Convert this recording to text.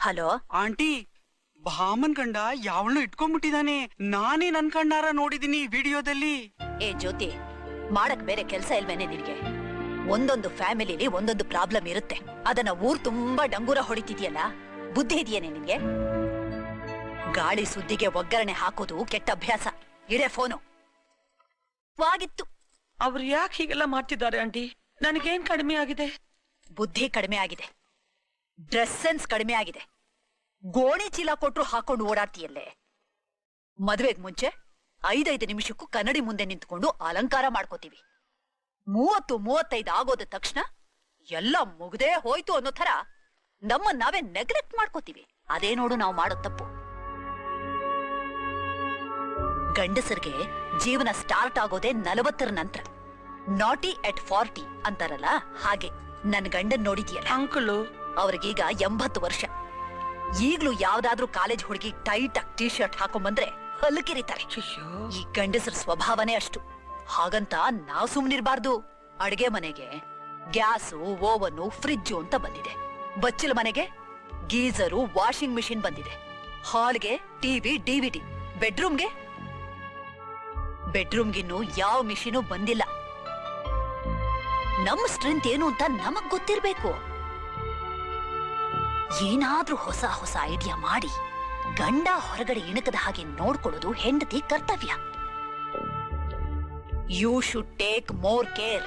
Hello? Aunty ಭಾಮನ್ ಗಂಡ ಯಾವಳನ್ನು ಇಟ್ಕೊಂಡ್ಬಿಟ್ಟಿದಾನೆ. ನಾನೇ ನನ್ ಕಣ್ಣಾರ ನೋಡಿದೀನಿ ವಿಡಿಯೋದಲ್ಲಿ. ಏ ಜ್ಯೋತಿ ಮಾಡಕ್ ಬೇರೆ ಕೆಲ್ಸ ಇಲ್ವೇನೆ ನಿನ್ಗೆ? ಒಂದೊಂದು ಫ್ಯಾಮಿಲಿಲಿ ಒಂದೊಂದು ಪ್ರಾಬ್ಲಮ್ ಇರುತ್ತೆ. ಅದನ್ನ ಊರ್ ತುಂಬಾ ಡಂಗೂರ ಹೊಡಿತಿದ್ಯಲ್ಲ ಬುದ್ಧಿ ಇದೆಯೇನೆ ನಿನ್ಗೆ? ಗಾಳಿ ಸುದ್ದಿಗೆ ಒಗ್ಗರಣೆ ಹಾಕೋದು ಕೆಟ್ಟ ಅಭ್ಯಾಸ. ಇಡೇ ಫೋನು. ವಾಗಿತ್ತು ಅವ್ರು ಯಾಕೆ ಹೀಗೆಲ್ಲ ಮಾಡ್ತಿದ್ದಾರೆ ಆಂಟಿ? ನನಗೇನ್ ಕಡಿಮೆ ಆಗಿದೆ? ಬುದ್ಧಿ ಕಡಿಮೆ ಆಗಿದೆ. ಡ್ರೆಸ್ ಸೆನ್ಸ್ ಕಡಿಮೆ ಆಗಿದೆ. ಗೋಣಿ ಚೀಲ ಕೊಟ್ಟರು ಹಾಕೊಂಡು ಓಡಾಡ್ತೀಯಲ್ಲೇ? ಮದ್ವೆಗ್ ಮುಂಚೆ ಐದೈದು ನಿಮಿಷಕ್ಕೂ ಕನ್ನಡಿ ಮುಂದೆ ನಿಂತ್ಕೊಂಡು ಅಲಂಕಾರ ಮಾಡ್ಕೋತೀವಿ. ಮೂವತ್ತು, ಮೂವತ್ತೈದು ಆಗೋದ ತಕ್ಷಣ ಎಲ್ಲ ಮುಗ್ದೇ ಹೋಯ್ತು ಅನ್ನೋ ಥರ ನಮ್ಮನ್ನ ನಾವೇ ನೆಗ್ಲೆಕ್ಟ್ ಮಾಡ್ಕೋತೀವಿ. ಅದೇ ನೋಡು ನಾವು ಮಾಡೋ ತಪ್ಪು. ಗಂಡಸರಿಗೆ ಜೀವನ ಸ್ಟಾರ್ಟ್ ಆಗೋದೇ ನಲವತ್ತರ ನಂತರ. ನಾಟಿ ಎಟ್ ಫಾರ್ಟಿ ಅಂತಾರಲ್ಲ, ಹಾಗೆ. ನನ್ ಗಂಡನ್ ನೋಡಿದ್ಯಲ್ಲ. ಅಂಕಲು ಅವ್ರಿಗೀಗ ಎಂಬತ್ತು ವರ್ಷ. ಈಗ್ಲೂ ಯಾವ್ದಾದ್ರೂ ಕಾಲೇಜ್ ಹುಡುಗಿ ಟೈಟ್ ಆಗಿ ಟಿ ಶರ್ಟ್ ಹಾಕೊಂಬಂದ್ರೆ ಹಲ್ಕಿರಿತಾರೆ. ಈ ಗಂಡಸರ ಸ್ವಭಾವನೇ ಅಷ್ಟು. ಹಾಗಂತ ನಾವ್ ಸುಮ್ನಿರ್ಬಾರ್ದು. ಅಡಿಗೆ ಮನೆಗೆ ಗ್ಯಾಸು ಓವನು ಫ್ರಿಜ್ಜು ಅಂತ ಬಂದಿದೆ. ಬಚ್ಚಲ ಮನೆಗೆ ಗೀಸರು ವಾಷಿಂಗ್ ಮಿಷಿನ್ ಬಂದಿದೆ. ಹಾಲ್ಗೆ ಟಿವಿ ಡಿವಿಡಿ ಬೆಡ್ರೂಮ್ಗೆ. ಬೆಡ್ರೂಮ್ಗಿನ್ನು ಯಾವ ಮಿಷಿನು ಬಂದಿಲ್ಲ. ನಮ್ಮ ಸ್ಟ್ರೆಂತ್ ಏನು ಅಂತ ನಮಗ್ ಗೊತ್ತಿರ್ಬೇಕು. ಏನಾದ್ರೂ ಹೊಸ ಹೊಸ ಐಡಿಯಾ ಮಾಡಿ ಗಂಡ ಹೊರಗಡೆ ಇಣಕದ ಹಾಗೆ ನೋಡ್ಕೊಳ್ಳೋದು ಹೆಂಡತಿ ಕರ್ತವ್ಯ. You should take more care